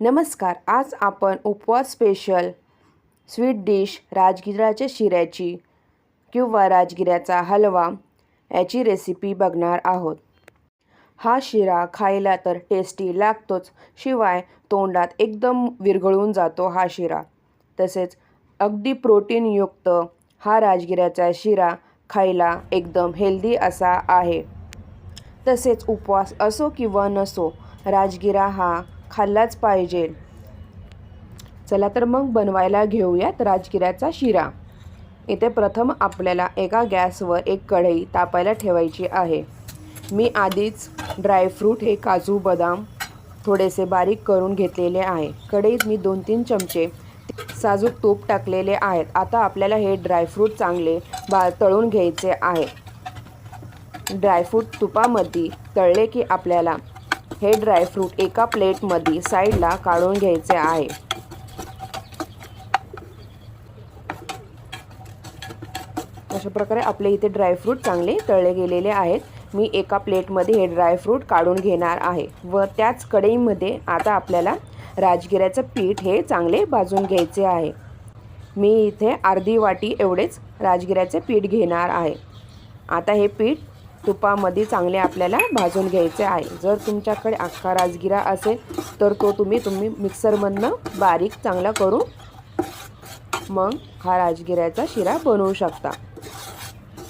नमस्कार आज आपण उपवास स्पेशल स्वीट डिश राजगिराच्या शिऱ्याची किंवा राजगिऱ्याचा हलवा याची रेसिपी बघणार आहोत. हा शिरा खायला तर टेस्टी लागतोच शिवाय तोंडात एकदम विरघळून जातो हा शिरा. तसेच अगदी प्रोटीनयुक्त हा राजगिऱ्याचा शिरा खायला एकदम हेल्दी असा आहे. तसेच उपवास असो किंवा नसो राजगिरा हा खाल्लाच पाहिजे. चला तर मग बनवायला घेऊयात राजगिऱ्याचा शिरा. इथे प्रथम आपल्याला एका गॅसवर एक कढई तापायला ठेवायची आहे. मी आधीच ड्रायफ्रूट हे काजू बदाम थोडेसे बारीक करून घेतलेले आहे. कढईत मी दोन तीन चमचे साजूक तूप टाकलेले आहेत. आता आपल्याला हे ड्रायफ्रूट चांगले बा तळून घ्यायचे आहे. ड्रायफ्रूट तुपामध्ये तळले की आपल्याला हे ड्रायफ्रूट एका प्लेटमध्ये साईडला काढून घ्यायचे आहे. अशा प्रकारे आपले इथे ड्रायफ्रूट चांगले तळले गेलेले आहेत. मी एका प्लेटमध्ये हे ड्रायफ्रूट काढून घेणार आहे व त्याच कढईमध्ये आता आपल्याला राजगिऱ्याचं पीठ हे चांगले भाजून घ्यायचे आहे. मी इथे अर्धी वाटी एवढेच राजगिऱ्याचे पीठ घेणार आहे. आता हे पीठ तुपामध्ये चांगले आपल्याला भाजून घ्यायचे आहे. जर तुमच्याकडे अख्खा राजगिरा असेल तर तो तुम्ही तुम्ही मिक्सरमधनं बारीक चांगला करून मग हा राजगिऱ्याचा शिरा बनवू शकता.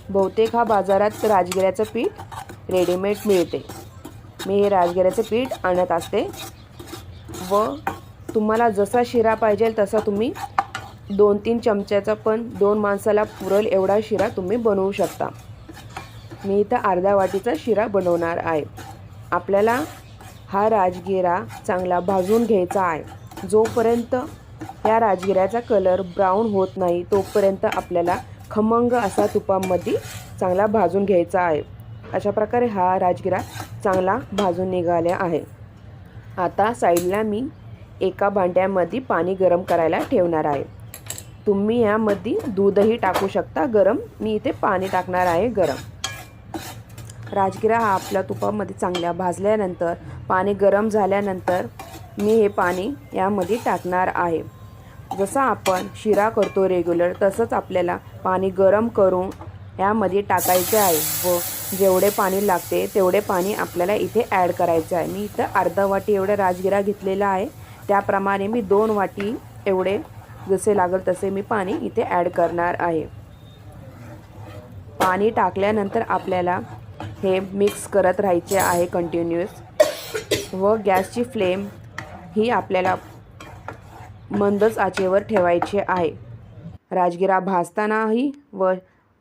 बहुतेक हा बाजारात राजगिऱ्याचं पीठ रेडीमेड मिळते. मी हे राजगिऱ्याचं पीठ आणत असते. व तुम्हाला जसा शिरा पाहिजे तसा तुम्ही दोन तीन चमच्याचा पण दोन माणसाला पुरल एवढा शिरा तुम्ही बनवू शकता. मी इथं अर्धा वाटीचा शिरा बनवणार आहे. आपल्याला हा राजगिरा चांगला भाजून घ्यायचा आहे. जोपर्यंत या राजगिऱ्याचा कलर ब्राऊन होत नाही तोपर्यंत आपल्याला खमंग असा तुपामध्ये चांगला भाजून घ्यायचा आहे. अशा प्रकारे हा राजगिरा चांगला भाजून निघाला आहे. आता साईडला मी एका भांड्यामध्ये पाणी गरम करायला ठेवणार आहे. तुम्ही यामध्ये दूधही टाकू शकता. गरम मी इथे पाणी टाकणार आहे गरम. राजगिरा हा आपल्या तुपामध्ये चांगल्या भाजल्यानंतर पाणी गरम झाल्यानंतर मी हे पाणी यामध्ये टाकणार आहे. जसं आपण शिरा करतो रेग्युलर तसंच आपल्याला पाणी गरम करून यामध्ये टाकायचे आहे व जेवढे पाणी लागते तेवढे पाणी आपल्याला इथे ॲड करायचे आहे. मी इथं अर्धा वाटी एवढा राजगिरा घेतलेला आहे. त्याप्रमाणे मी दोन वाटी एवढे जसे लागेल तसे मी पाणी इथे ॲड करणार आहे. पाणी टाकल्यानंतर आपल्याला हे मिक्स करत राहायचे आहे कंटिन्युअस व गॅसची फ्लेम ही आपल्याला मंदच आचेवर ठेवायची आहे. राजगिरा भाजतानाही व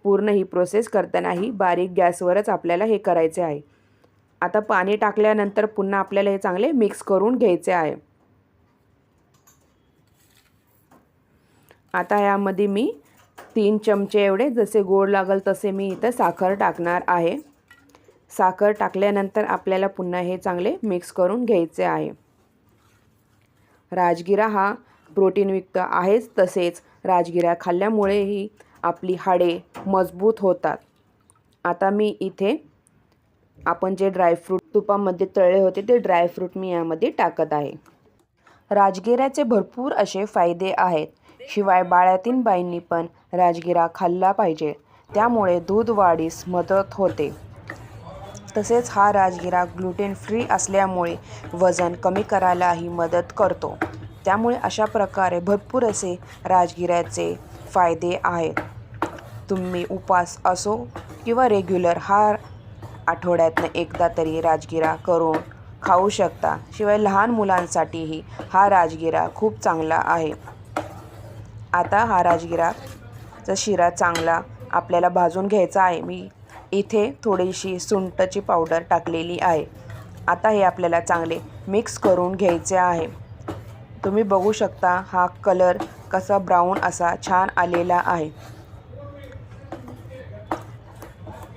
पूर्ण ही प्रोसेस करतानाही बारीक गॅसवरच आपल्याला हे करायचे आहे. आता पाणी टाकल्यानंतर पुन्हा आपल्याला हे चांगले मिक्स करून घ्यायचे आहे. आता यामध्ये मी तीन चमचे एवढे जसे गोड लागल तसे मी इथं साखर टाकणार आहे. साखर टाकल्यानंतर आपल्याला पुन्हा हे चांगले मिक्स करून घ्यायचे आहे. राजगिरा हा प्रोटीनयुक्त आहेच तसेच राजगिरा खाल्ल्यामुळेही आपली हाडे मजबूत होतात. आता मी इथे आपण जे ड्रायफ्रूट तुपामध्ये तळले होते ते ड्रायफ्रूट मी यामध्ये टाकत आहे. राजगिऱ्याचे भरपूर असे फायदे आहेत. शिवाय बाळ्यातीन बाईंनी पण राजगिरा खाल्ला पाहिजे. त्यामुळे दूध वाढीस मदत होते. तसेच हा राजगिरा ग्लुटेन फ्री असल्यामुळे वजन कमी करायलाही मदत करतो. त्यामुळे अशा प्रकारे भरपूर असे राजगिऱ्याचे फायदे आहेत. तुम्ही उपास असो किंवा रेग्युलर हा आठवड्यातनं एकदा तरी राजगिरा करून खाऊ शकता. शिवाय लहान मुलांसाठीही हा राजगिरा खूप चांगला आहे. आता हा राजगिराचा शिरा चांगला आपल्याला भाजून घ्यायचा आहे. मी इथे थोडीशी सुंटची पावडर टाकलेली आहे. आता हे आपल्याला चांगले मिक्स करून घ्यायचे आहे. तुम्ही बघू शकता हा कलर कसा ब्राऊन असा छान आलेला आहे.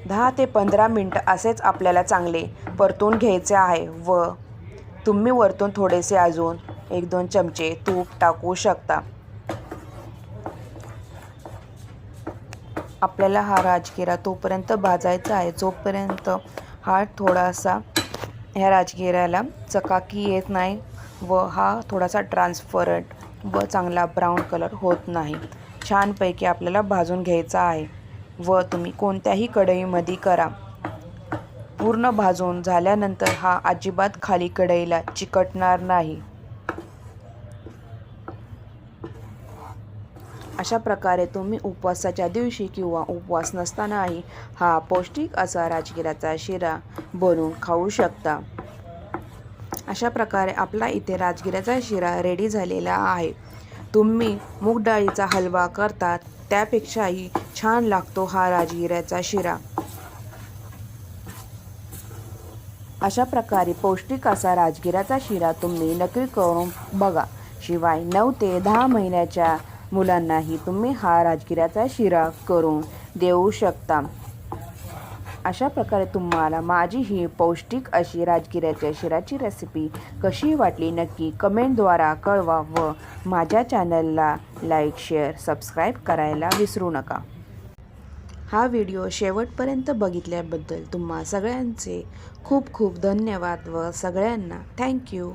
दहा ते पंधरा मिनटं असेच आपल्याला चांगले परतून घ्यायचे आहे व तुम्ही वरतून थोडेसे अजून एक दोन चमचे तूप टाकू शकता. आपल्याला हा राजगिरा तोपर्यंत भाजायचा आहे. जोपर्यंत हा थोडासा ह्या राजगिऱ्याला चकाकी येत नाही व हा थोडासा ट्रान्सफरंट व चांगला ब्राऊन कलर होत नाही छानपैकी आपल्याला भाजून घ्यायचा आहे व तुम्ही कोणत्याही कढईमध्ये करा. पूर्ण भाजून झाल्यानंतर हा अजिबात खाली कढईला चिकटणार नाही. अशा प्रकारे तुम्ही उपवासाच्या दिवशी किंवा उपवास नसतानाही हा पौष्टिक असा राजगिराचा शिरा बनवून खाऊ शकता. अशा प्रकारे आपला इथे राजगिऱ्याचा शिरा रेडी झालेला आहे. तुम्ही मूग डाळीचा हलवा करतात त्यापेक्षाही छान लागतो हा राजगिऱ्याचा शिरा. अशा प्रकारे पौष्टिक असा राजगिराचा शिरा तुम्ही नक्की करून बघा. शिवाय नऊ ते दहा महिन्याच्या मुलांनाही तुम्ही हा राजगिराचा शिरा करून देऊ शकता. अशा प्रकारे तुम्हाला माझी ही पौष्टिक अशी राजगिऱ्याच्या शिराची रेसिपी कशी वाटली नक्की कमेंटद्वारा कळवा व माझ्या चॅनलला लाईक शेअर सबस्क्राईब करायला विसरू नका. हा व्हिडिओ शेवटपर्यंत बघितल्याबद्दल तुम्हा सगळ्यांचे खूप खूप धन्यवाद व सगळ्यांना थँक्यू